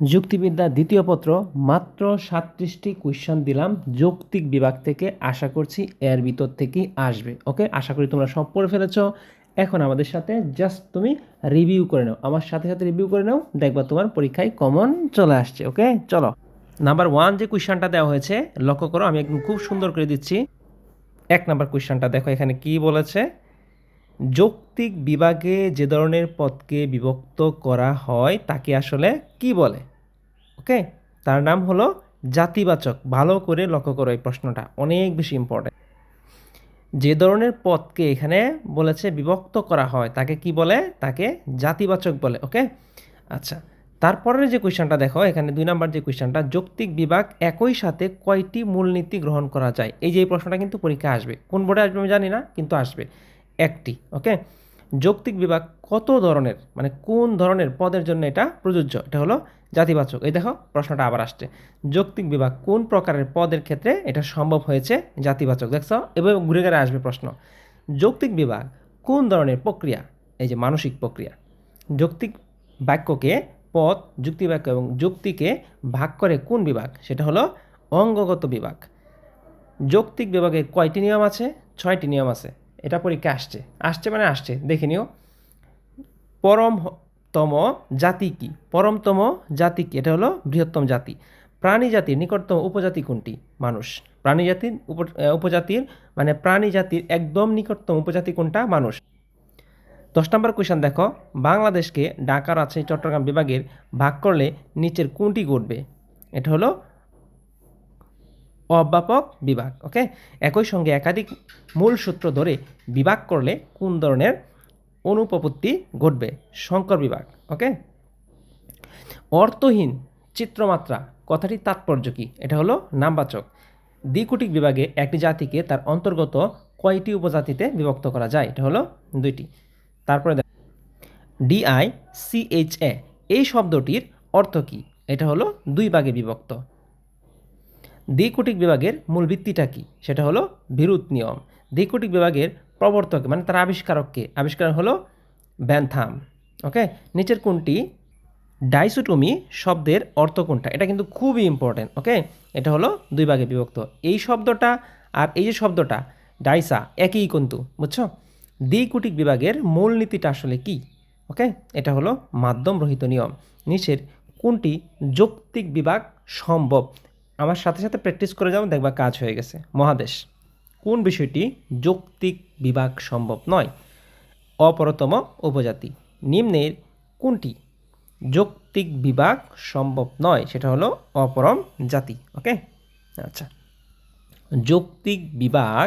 যুক্তিবিদ্যা দ্বিতীয় পত্র, মাত্র সাতত্রিশটি কোয়েশ্চেন দিলাম। যৌক্তিক বিভাগ থেকে আশা করছি এর ভিতর থেকেই আসবে। ওকে আশা করি তোমরা সব পড়ে ফেলেছ। এখন আমাদের সাথে জাস্ট তুমি রিভিউ করে নাও। আমার সাথে সাথে রিভিউ করে নাও, দেখবা তোমার পরীক্ষায় কমন চলে আসছে। ওকে চলো। নাম্বার ওয়ান যে কোয়েশ্চেনটা দেওয়া হয়েছে, লক্ষ্য করো, আমি একদম খুব সুন্দর করে দিচ্ছি। এক নাম্বার কোয়েশ্চেনটা দেখো, এখানে কি বলেছে? যৌক্তিক বিভাগে যে ধরনের পদকে বিভক্ত করা হয়, তাকে আসলে কি বলে? ওকে? তার নাম হলো জাতিবাচক। ভালো করে লক্ষ্য করো এই প্রশ্নটা। অনেক বেশি ইম্পর্টেন্ট যে ধরনের পদকে এখানে বলেছে বিভক্ত করা হয়, তাকে কি বলে? তাকে জাতিবাচক বলে। ওকে? আচ্ছা তারপরের যে কোয়েশ্চেনটা দেখো, এখানে দুই নাম্বার যে কোয়েশ্চেনটা, যৌক্তিক বিভাগ একই সাথে কয়টি মূলনীতি গ্রহণ করা যায়? এই যে এই প্রশ্নটা কিন্তু পরীক্ষা আসবে। কোন বোর্ডে আসবে আমি জানি না, কিন্তু আসবে। একটি ওকে যৌক্তিক বিভাগ কত ধরনের মানে কোন ধরনের পদের জন্য এটা প্রযোজ্য? এটা হলো জাতিবাচক। এই দেখো, প্রশ্নটা আবার আসছে। যৌক্তিক বিভাগ কোন প্রকারের পদের ক্ষেত্রে এটা সম্ভব হয়েছে? জাতিবাচক, দেখছ? এভাবে ঘুরে ঘুরে আসবে প্রশ্ন। যৌক্তিক বিভাগ কোন ধরনের প্রক্রিয়া? এই যে মানসিক প্রক্রিয়া। যৌক্তিক বাক্যকে পদ যুক্তি বাক্য এবং যুক্তিকে ভাগ করে কোন বিভাগ? সেটা হলো অঙ্গগত বিভাগ। যৌক্তিক বিভাগে কয়টি নিয়ম আছে? ছয়টি নিয়ম আছে। এটা পরীক্ষা আসছে। আসছে মানে আসছে। দেখে নিও। পরমতম জাতি কি? পরমতম জাতি কি? এটা হলো বৃহত্তম জাতি। প্রাণী জাতির নিকটতম উপজাতি কোনটি? মানুষ। প্রাণী জাতির উপজাতির মানে প্রাণী জাতির একদম নিকটতম উপজাতি কোনটা? মানুষ। দশ নম্বর কোয়েশন দেখো। বাংলাদেশকে ঢাকা রাজশাহী চট্টগ্রাম বিভাগের ভাগ করলে নিচের কোনটি ঘটবে? এটা হলো অব্যাপক বিভাগ ওকে একই সঙ্গে একাধিক মূল সূত্র ধরে বিভাগ করলে কোন ধরনের অনুপপত্তি ঘটবে? সংকর বিভাগ ওকে অর্থহীন চিত্রমাত্রা কথাটির তাৎপর্য কী? এটা হলো নামবাচক। দ্বিকুটিক বিভাগে একটি জাতিকে তার অন্তর্গত কয়টি উপজাতিতে বিভক্ত করা যায়? এটা হলো দুইটি। তারপরে ডিআই সিএইচএ এই শব্দটির অর্থ কী? এটা হলো দুই ভাগে বিভক্ত। দ্বিকুটিক বিভাগের মূল ভিত্তিটা কী? সেটা হলো বিরুদ্ধ নিয়ম। দ্বিকোটিক বিভাগের প্রবর্তক মানে তার আবিষ্কারককে, আবিষ্কার হলো ব্যানথাম, ওকে? নিচের কোনটি? ডাইসোটমি শব্দের অর্থ কোনটা? এটা কিন্তু খুবই ইম্পর্টেন্ট ওকে? এটা হলো দুই ভাগে বিভক্ত। এই শব্দটা আর এই যে শব্দটা, ডাইসা, একই কিন্তু, বুঝছ? দ্বিকুটিক বিভাগের মূল নীতিটা আসলে কি, ওকে? এটা হলো মাধ্যম রহিত নিয়ম। নিচের কোনটি? যৌক্তিক বিভাগ সম্ভব। আমার সাথে সাথে প্র্যাকটিস করে যাও, দেখবা কাজ হয়ে গেছে। মহাদেশ, কোন বিষয়টি যৌক্তিক বিভাগ সম্ভব নয়? অপরতম উপজাতি, নিম্নের কোনটি যৌক্তিক বিভাগ সম্ভব নয়? সেটা হলো অপরম জাতি ওকে আচ্ছা। যৌক্তিক বিভাগ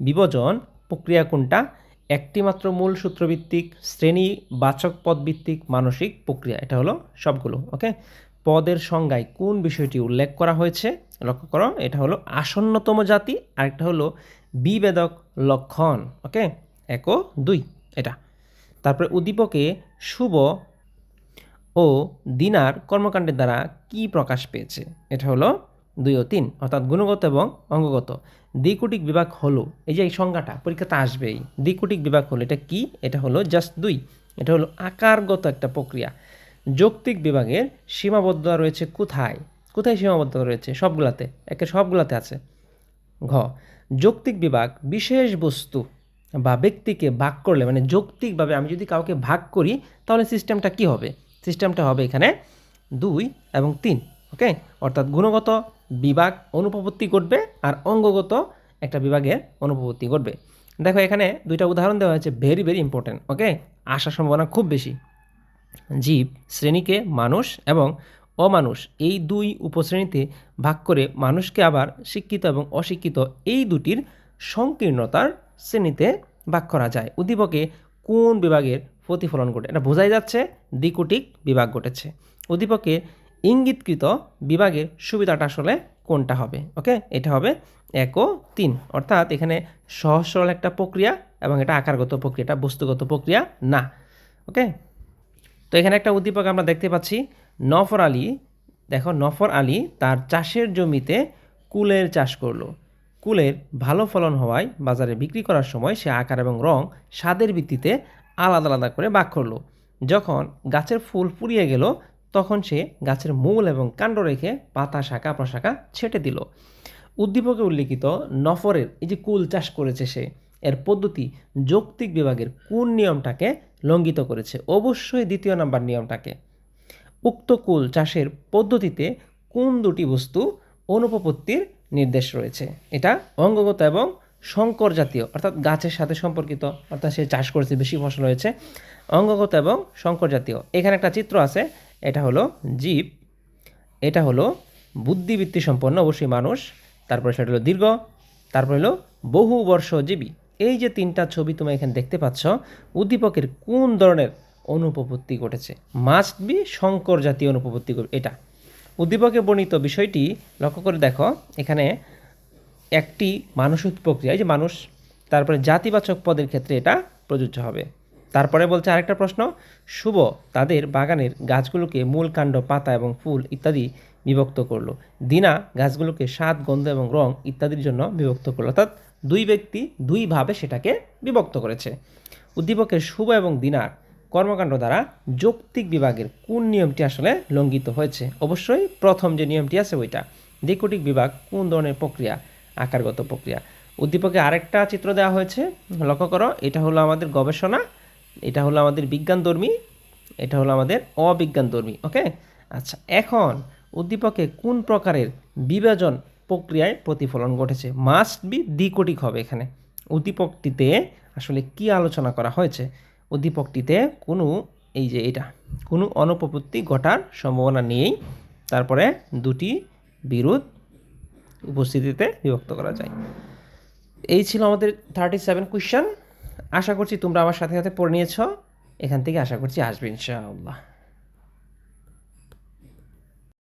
বিভাজন প্রক্রিয়া কোনটা? একটি মাত্র মূল সূত্রভিত্তিক শ্রেণি বাচক পদভিত্তিক, মানসিক প্রক্রিয়া, এটা হলো সবগুলো ওকে পদের সংজ্ঞায় কোন বিষয়টি উল্লেখ করা হয়েছে? লক্ষ্য করো, এটা হলো আসন্নতম জাতি, আরেকটা হলো বিবেদক লক্ষণ, ওকে? এক ও দুই, এটা। তারপরে উদ্দীপকে শুভ ও দিনার কর্মকাণ্ডের দ্বারা কি প্রকাশ পেয়েছে? এটা হলো দুই ও তিন, অর্থাৎ গুণগত এবং অঙ্গগত। দ্বিকুটিক বিভাগ হলো, এই যে এই সংজ্ঞাটা, পরীক্ষাতে আসবেই। দ্বিকুটিক বিভাগ হলো, এটা কি? এটা হলো জাস্ট দুই। এটা হলো আকারগত একটা প্রক্রিয়া। যৌক্তিক বিভাগের সীমাবদ্ধতা রয়েছে কোথায়? কোথায় সীমাবদ্ধতা রয়েছে? সবগুলাতে একে সবগুলাতে আছে। ঘ, যৌক্তিক বিভাগ বিশেষ বস্তু বা ব্যক্তিকে ভাগ করলে মানে যৌক্তিকভাবে আমি যদি কাউকে ভাগ করি, তাহলে সিস্টেমটা কি হবে? সিস্টেমটা হবে এখানে দুই এবং তিন, ওকে? অর্থাৎ গুণগত বিভাগ অনুপপত্তি ঘটবে আর অঙ্গগত একটা বিভাগের অনুপপত্তি ঘটবে। দেখো এখানে দুইটা উদাহরণ দেওয়া হয়েছে ভেরি ভেরি ইম্পর্টেন্ট ওকে? আসার সম্ভাবনা খুব বেশি। জীব, শ্রেণীকে মানুষ এবং অমানুষ এই দুই উপশ্রেণীতে ভাগ করে মানুষকে আবার শিক্ষিত এবং অশিক্ষিত এই দুটির সংকীর্ণতার শ্রেণীতে ভাগ করা যায়। উদ্দীপকে কোন বিভাগের প্রতিফলন ঘটে? এটা বোঝাই যাচ্ছে দ্বিকুটিক বিভাগ ঘটেছে। উদ্দীপকে ইঙ্গিতকৃত বিভাগের সুবিধাটা আসলে কোনটা হবে? ওকে? এটা হবে এক ও তিন। অর্থাৎ এখানে সহজ সরল একটা প্রক্রিয়া এবং এটা আকারগত প্রক্রিয়া, এটা বস্তুগত প্রক্রিয়া না। ওকে? তো এখানে একটা উদ্দীপক আমরা দেখতে পাচ্ছি, নফর আলী, দেখো নফর আলী তার চাষের জমিতে কুলের চাষ করল। কুলের ভালো ফলন হওয়ায় বাজারে বিক্রি করার সময় সে আকার এবং রং স্বাদের ভিত্তিতে আলাদা আলাদা করে ভাগ করল। যখন গাছের ফুল ফুরিয়ে গেল, তখন সে গাছের মূল এবং কাণ্ড রেখে পাতা, শাখা, প্রশাখা ছেটে দিল। উদ্দীপকে উল্লিখিত নফরের এই যে কুল চাষ করেছে সে এর পদ্ধতি যৌক্তিক বিভাগের কোন নিয়মটাকে লঙ্ঘিত করেছে? অবশ্যই দ্বিতীয় নাম্বার নিয়মটাকে। উক্ত কুল চাষের পদ্ধতিতে কোন দুটি বস্তু অনুপপত্তির নির্দেশ রয়েছে? এটা অঙ্গগত এবং সংকর জাতীয়, অর্থাৎ গাছের সাথে সম্পর্কিত, অর্থাৎ সে চাষ করেছে, বেশি ফসল হয়েছে। অঙ্গগত এবং সংকর জাতীয়। এখানে একটা চিত্র আছে, এটা হলো জীব, এটা হলো বুদ্ধিবৃত্তি সম্পন্ন অবশ্যই মানুষ, তারপরে সেটা হলো দীর্ঘ, তারপরে হলো বহু বর্ষজীবী এই যে তিনটা ছবি তুমি এখানে দেখতে পাচ্ছ, উদ্দীপকের কোন ধরনের অনুপপত্তি ঘটেছে? মাস্ট বি শঙ্কর জাতীয় অনুপপত্তি এটা। উদ্দীপকে বর্ণিত বিষয়টি, লক্ষ্য করে দেখো, এখানে একটি মানসিক প্রক্রিয়া এই যে মানুষ, তারপরে জাতিবাচক পদের ক্ষেত্রে এটা প্রযোজ্য হবে। তারপরে বলছে আরেকটা প্রশ্ন, শুভ তাদের বাগানের গাছগুলোকে মূল কাণ্ড, পাতা এবং ফুল ইত্যাদি বিভক্ত করল। দিনা গাছগুলোকে স্বাদ, গন্ধ এবং রং ইত্যাদির জন্য বিভক্ত করল। অর্থাৎ দুই ব্যক্তি দুইভাবে সেটাকে বিভক্ত করেছে। উদ্দীপকের শুভ এবং দিনার কর্মকাণ্ড দ্বারা যৌক্তিক বিভাগের কোন নিয়মটি আসলে লঙ্ঘিত হয়েছে? অবশ্যই প্রথম যে নিয়মটি আছে ওইটা। দ্বিকোটিক বিভাগ কোন ধরনের প্রক্রিয়া? আকারগত প্রক্রিয়া। উদ্দীপকে আরেকটা চিত্র দেওয়া হয়েছে। লক্ষ্য করো, এটা হলো আমাদের গবেষণা, এটা হলো আমাদের বিজ্ঞানধর্মী, এটা হলো আমাদের অবিজ্ঞানধর্মী, ওকে? আচ্ছা এখন উদ্দীপকে কোন প্রকারের বিভাজন প্রক্রিয়ায় প্রতিফলন ঘটেছে। মাস্ট বি দ্বিকোটিক হবে এখানে। উদ্দীপকটিতে আসলে কি আলোচনা করা হয়েছে? উদ্দীপকটিতে কোনো, এই যে এটা, কোনো অনুপপত্তি ঘটার সম্ভাবনা নেই। তারপরে দুটি বিরোধ উপস্থিতিতে বিভক্ত করা যায়। এই ছিল আমাদের থার্টি সেভেন কোয়েশ্চেন আশা করছি তোমরা আমার সাথে সাথে পড়ে নিয়েছ। এখান থেকে আশা করছি আসবে ইনশাআল্লাহ।